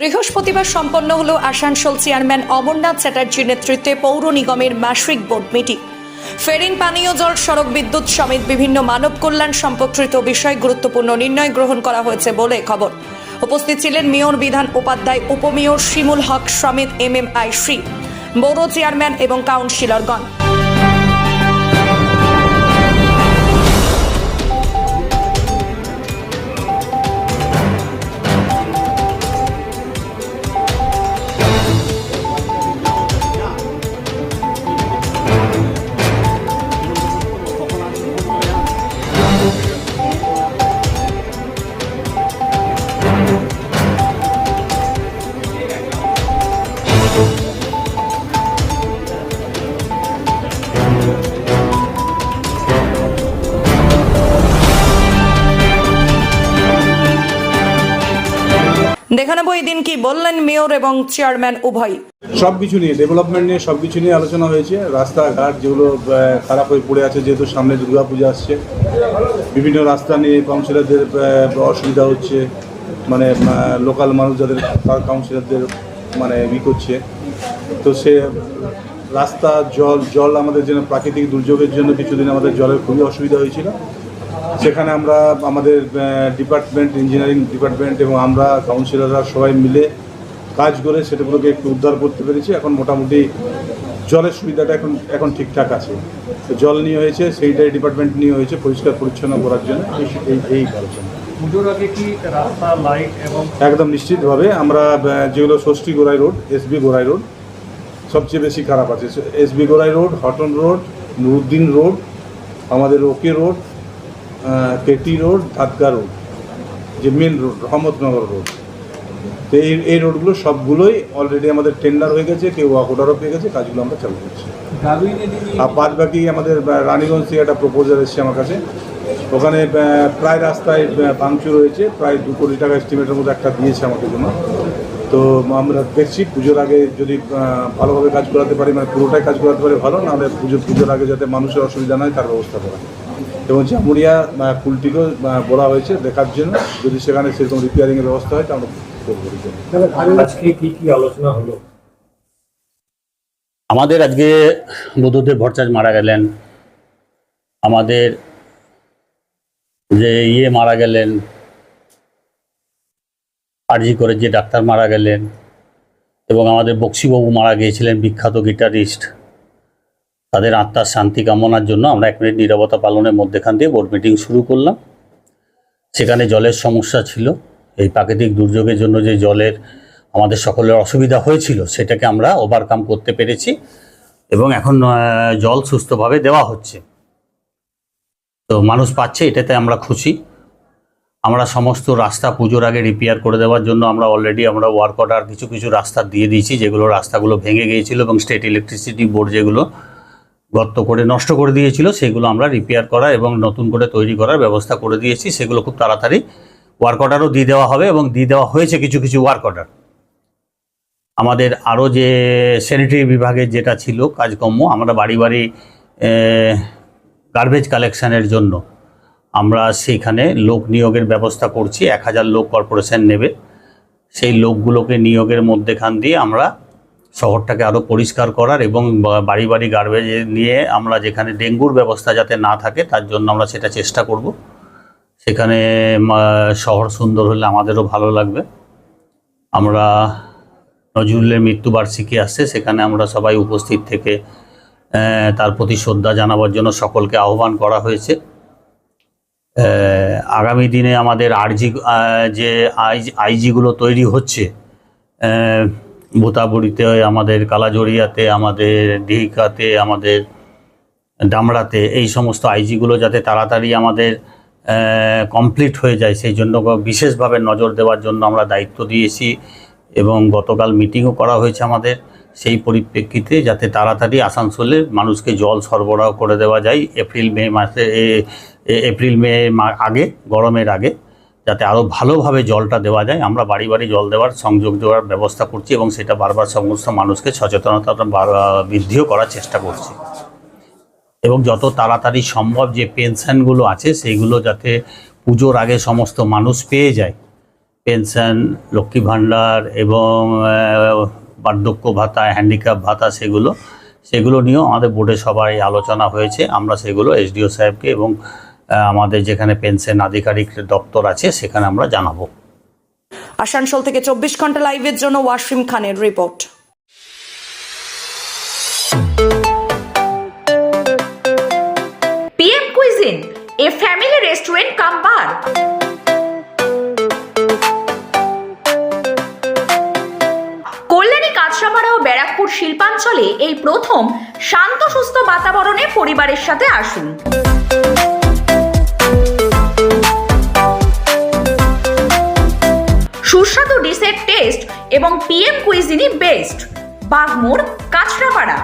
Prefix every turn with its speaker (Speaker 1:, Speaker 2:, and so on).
Speaker 1: বৃহস্পতিবার সম্পন্ন হল আসানসোল চেয়ারম্যান অমরনাথ চ্যাটার্জির নেতৃত্বে পৌর নিগমের মাসিক বোর্ড মিটিং। ফেরিন পানীয় জল, সড়ক বিদ্যুৎ সমেত বিভিন্ন মানব কল্যাণ সম্পর্কিত বিষয় গুরুত্বপূর্ণ নির্ণয় গ্রহণ করা হয়েছে বলে খবর। উপস্থিত ছিলেন মেয়র বিধান উপাধ্যায়, উপমেয়র শিমুল হক সমেত এম এম আই শ্রী, বড় চেয়ারম্যান এবং কাউন্সিলরগণ। দেখে নেব এই দিন কি বললেন মেয়র এবং চেয়ারম্যান উভয়।
Speaker 2: সব কিছু নিয়ে ডেভেলপমেন্ট নিয়ে সব কিছু নিয়ে আলোচনা হয়েছে। রাস্তাঘাট যেগুলো খারাপ হয়ে পড়ে আছে, যেহেতু সামনে দুর্গা পূজা আসছে। বিভিন্ন রাস্তা নিয়ে কাউন্সিলরদের অসুবিধা হচ্ছে। মানে লোকাল মানুষ যাদের কাউন্সিলরদের মানে ই করছে। তো সে রাস্তা, জল জল আমাদের জন্য প্রাকৃতিক দুর্যোগের জন্য কিছুদিন আমাদের জলের খুবই অসুবিধা হয়েছিল। সেখানে আমরা আমাদের ডিপার্টমেন্ট ইঞ্জিনিয়ারিং ডিপার্টমেন্ট এবং আমরা কাউন্সিলররা সবাই মিলে কাজ করে সেটাগুলোকে একটু উদ্ধার করতে পেরেছি। এখন মোটামুটি জলের সুবিধাটা এখন এখন ঠিকঠাক আছে। তো জল নিয়ে হয়েছে সেইটাই ডিপার্টমেন্ট নিয়ে হয়েছে পরিষ্কার পরিচ্ছন্ন করার জন্য। এই এই এই আলোচনা
Speaker 3: পুজোর আগে কি রাস্তা লাইট এবং
Speaker 2: একদম নিশ্চিতভাবে আমরা যেগুলো ষষ্ঠী Gorai road SB Gorai road সবচেয়ে বেশি খারাপ আছে। SB Gorai road Horton road Nuruddin road আমাদের ওকে রোড কেটি রোড ধাতকা রোড, যে মেন রোড রহমতনগর রোড তো এই এই রোডগুলো সবগুলোই অলরেডি আমাদের টেন্ডার হয়ে গেছে, কেউ অর্ডারও পেয়ে গেছে, কাজগুলো আমরা চালু করছি। আর বাদ বাকি আমাদের রানীগঞ্জ থেকে একটা প্রপোজাল এসেছে আমার কাছে। ওখানে প্রায় রাস্তায় ভাঙচুর হয়েছে, প্রায় দু কোটি টাকা এস্টিমেটের মধ্যে একটা দিয়েছে আমাদের জন্য। তো আমরা দেখছি, পুজোর আগে যদি ভালোভাবে কাজ করাতে পারি মানে পুরোটাই কাজ করাতে পারি, ভালো, নাহলে পুজো, পুজোর আগে যাতে মানুষের অসুবিধা নয় তার ব্যবস্থা করা। এবং জামুরিয়া আহ, কুলটিকেও বলা হয়েছে দেখার জন্য। যদি সেখানে সেরকম রিপেয়ারিংয়ের ব্যবস্থা হয় তাহলে করব
Speaker 3: আজকে কি কি আলোচনা হলো?
Speaker 4: আমাদের আজকে বুদ্ধদেব ভট্টাচার্য মারা গেলেন। আমাদের যে ইয়ে মারা গেলেন আরজি করে যে ডাক্তার মারা গেলেন এবং আমাদের বক্সিবাবু মারা গিয়েছিলেন বিখ্যাত গিটারিস্ট। তাদের আত্মার শান্তি কামনার জন্য আমরা এক মিনিট নিরবতা পালনের মধ্যেখান দিয়ে বোর্ড মিটিং শুরু করলাম। সেখানে জলের সমস্যা ছিল। এই প্রাকৃতিক দুর্যোগের জন্য যে জলের আমাদের সকলের অসুবিধা হয়েছিল, সেটাকে আমরা ওভারকাম করতে পেরেছি এবং এখন জল সুস্থভাবে দেওয়া হচ্ছে। তো মানুষ পাচ্ছে, এটাতে আমরা খুশি। আমরা সমস্ত রাস্তা পুজোর আগে রিপেয়ার করে দেওয়ার জন্য আমরা অলরেডি আমরা ওয়ার্ক অর্ডার কিছু কিছু রাস্তা দিয়ে দিয়েছি, যেগুলো রাস্তাগুলো ভেঙে গিয়েছিল এবং স্টেট ইলেকট্রিসিটি বোর্ড যেগুলো গর্ত করে নষ্ট করে দিয়েছিল, সেগুলো আমরা রিপেয়ার করা এবং নতুন করে তৈরি করার ব্যবস্থা করে দিয়েছি। সেগুলো খুব তাড়াতাড়ি ওয়ার্ক অর্ডারও দিয়ে দেওয়া হবে এবং দিয়ে দেওয়া হয়েছে কিছু কিছু ওয়ার্ক অর্ডার আমাদের আরও যে স্যানিটারি বিভাগের যেটা ছিল কাজকর্ম, আমরা বাড়ি বাড়ি গার্বেজ কালেকশানের জন্য আমরা সেইখানে লোক নিয়োগের ব্যবস্থা করছি। এক হাজার লোক কর্পোরেশন নেবে। সেই লোকগুলোকে নিয়োগের মধ্যেখান দিয়ে আমরা শহরটাকে আরও পরিষ্কার করার এবং বাড়ি বাড়ি গার্বেজ নিয়ে আমরা যেখানে ডেঙ্গুর ব্যবস্থা যাতে না থাকে, তার জন্য আমরা সেটা চেষ্টা করব। সেখানে শহর সুন্দর হলে আমাদেরও ভালো লাগবে। আমরা নজরুলের মৃত্যুবার্ষিকী আসছে, সেখানে আমরা সবাই উপস্থিত থেকে তার প্রতি শ্রদ্ধা জানাবার জন্য সকলকে আহ্বান করা হয়েছে। আগামী দিনে আমাদের আরজি যে আইজি আইজিগুলো তৈরি হচ্ছে ভূতাবুড়িতে আমাদের কালাজড়িয়াতে, আমাদের ডিহিকাতে আমাদের ডামড়াতে, এই সমস্ত আইজিগুলো যাতে তাড়াতাড়ি আমাদের কমপ্লিট হয়ে যায়, সেই জন্য বিশেষভাবে নজর দেওয়ার জন্য আমরা দায়িত্ব দিয়েছি এবং গতকাল মিটিংও করা হয়েছে আমাদের। সেই পরিপ্রেক্ষিতে যাতে তাড়াতাড়ি আসানসোলে মানুষকে জল সরবরাহ করে দেওয়া যায়। এপ্রিল, মে মাসে এপ্রিল মা- আগে, গরমের আগে। যাতে আরও ভালোভাবে জলটা দেওয়া যায়। আমরা বাড়ি বাড়ি জল দেওয়ার, সংযোগ দেওয়ার ব্যবস্থা করছি এবং সেটা বারবার সমস্ত মানুষকে সচেতনতা বৃদ্ধিও করার চেষ্টা করছি। এবং যত তাড়াতাড়ি সম্ভব যে পেনশনগুলো আছে, সেইগুলো যাতে পুজোর আগে সমস্ত মানুষ পেয়ে যায়। পেনশন, লক্ষ্মী ভাণ্ডার এবং বার্ধক্য ভাতা হ্যান্ডিক্যাপ ভাতা সেগুলো সেগুলো নিয়েও আমাদের বোর্ডে সবাই আলোচনা হয়েছে। আমরা সেগুলো এসডিও সাহেবকে এবং আমাদের যেখানে পেনশন আধিকারিক দপ্তর আছে সেখানে আমরা জানাব।
Speaker 1: আসানসোল থেকে চব্বিশ ঘণ্টা লাইভের জন্য ওয়াসিম খানের report.
Speaker 5: PM Cuisine, a family restaurant come bar. Kalyani Kanchrapara ও ব্যারাকপুর শিল্পাঞ্চলে এই প্রথম শান্ত সুস্থ বাতাবরণে পরিবারের সাথে আসুন। এবং PM cuisine best Bagmor Kanchrapara.